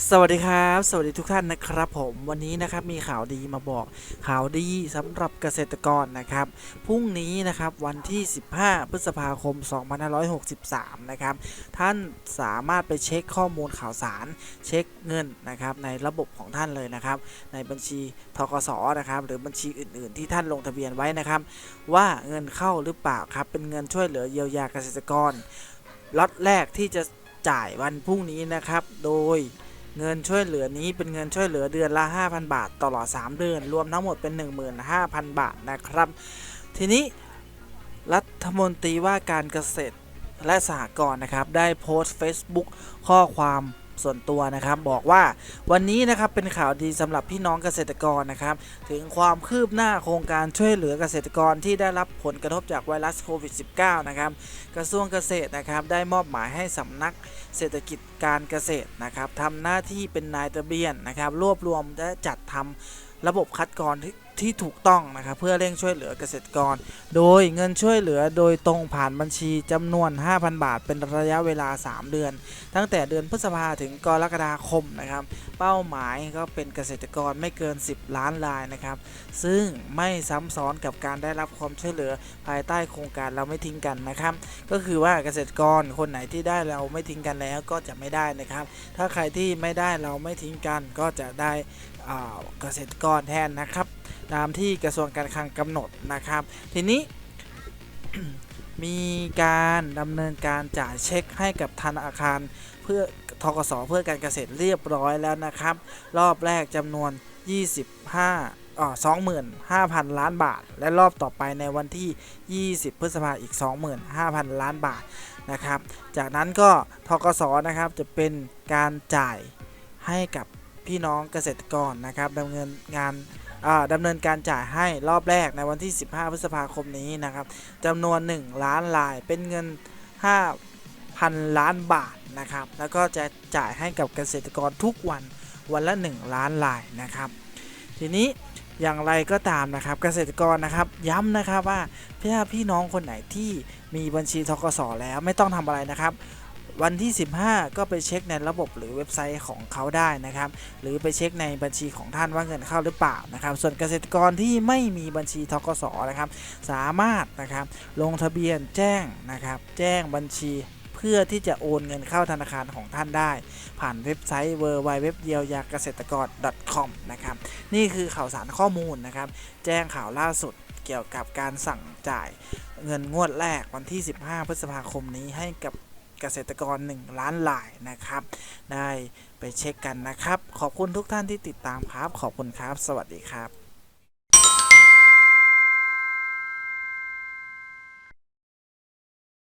สวัสดีครับ สวัสดีทุกท่านนะครับผมวันนี้นะครับมีข่าวดีมาบอกข่าวดีสำหรับเกษตรกรนะครับพรุ่งนี้นะครับวันที่ 15 พฤษภาคม 2563 นะครับท่านสามารถไปเช็คข้อมูลข่าวสาร เช็คเงินนะครับในระบบของท่านเลยนะครับ ในบัญชีทกสนะครับหรือบัญชีอื่น ๆ ที่ท่านลงทะเบียนไว้นะครับ ว่าเงินเข้าหรือเปล่าครับเป็นเงินช่วยเหลือเยียวยาเกษตรกรล็อตแรกที่จะจ่ายวันพรุ่งนี้นะครับโดย เงินช่วยเหลือนี้เป็นเงินช่วยเหลือเดือนละ 5,000 บาทตลอด 3 เดือน รวมทั้งหมดเป็น 15,000 บาทนะครับ ทีนี้รัฐมนตรีว่าการเกษตรและสหกรณ์นะครับ ได้โพสต์ Facebook ข้อความ ส่วนตัวนะครับ บอกว่าวันนี้นะครับเป็นข่าวดีสำหรับพี่น้องเกษตรกรนะครับ ถึงความคืบหน้าโครงการช่วยเหลือเกษตรกรที่ได้รับผลกระทบจากไวรัสโควิด -19 นะครับ กระทรวงเกษตรนะครับได้มอบหมายให้สำนักเศรษฐกิจการเกษตรนะครับทำหน้าที่เป็นนายทะเบียนนะครับ รวบรวมและจัดทำระบบคัดกรองที่ถูกต้องนะครับเพื่อเร่งช่วยเหลือเกษตรกร โดยเงินช่วยเหลือโดยตรงผ่านบัญชีจำนวน 5,000 บาท เป็นระยะเวลา 3 เดือน ตั้งแต่เดือนพฤษภาถึงกรกฎาคมนะครับ เป้าหมายก็เป็นเกษตรกรไม่เกิน 10 ล้านรายนะครับ ซึ่งไม่ซ้ำซ้อนกับการได้รับความช่วยเหลือภายใต้โครงการเราไม่ทิ้งกันนะครับ ก็คือว่าเกษตรกรคนไหนที่ได้เราไม่ทิ้งกันแล้วก็จะไม่ได้นะครับ ถ้าใครที่ไม่ได้เราไม่ทิ้งกันก็จะได้เกษตรกรแทนนะครับ ตามที่กระทรวงการคลังกำหนดนะครับ ทีนี้ มีการดำเนินการจ่ายเช็คให้กับธนาคารเพื่อทกสเพื่อการเกษตรเรียบร้อยแล้วนะครับ รอบแรกจำนวน 25อ๋อ25,000 ล้านบาท และรอบต่อไปในวันที่ 20 พฤษภาอีก 25,000 ล้านบาทนะครับ จากนั้นก็ทกสนะครับจะเป็นการจ่ายให้กับพี่น้องเกษตรกรนะครับดำเนินงาน ดำเนินการจ่ายให้รอบแรกในวันที่ 15 พฤษภาคมนี้นะครับจำนวน 1 ล้านลายเป็นเงิน 5,000 ล้านบาทนะครับ แล้วก็จะจ่ายให้กับเกษตรกรทุกวันวันละ 1 ล้านลายนะครับ ทีนี้อย่างไรก็ตามนะครับ เกษตรกรนะครับย้ำนะครับว่าพี่พี่น้องคนไหนที่มีบัญชีทกสแล้วไม่ต้องทำอะไรนะครับ วันที่ 15 ก็ไปเช็คในระบบหรือเว็บไซต์ของเขาได้นะครับ หรือไปเช็คในบัญชีของท่านว่าเงินเข้าหรือเปล่านะครับ ส่วนเกษตรกรที่ไม่มีบัญชีทกสนะครับ สามารถนะครับลงทะเบียนแจ้งนะครับ แจ้งบัญชีเพื่อที่จะโอนเงินเข้าธนาคารของท่านได้ ผ่านเว็บไซต์ w w w เยียวยาเกษตรกร .com นะครับ นี่คือข่าวสารข้อมูลนะครับ แจ้งข่าวล่าสุดเกี่ยวกับการสั่งจ่ายเงินงวดแรกวันที่ 15 พฤษภาคมนี้ให้กับ เกษตรกร 1 ล้านรายนะครับ ได้ไปเช็คกันนะครับ ขอบคุณทุกท่านที่ติดตามครับ ขอบคุณครับ สวัสดีครับ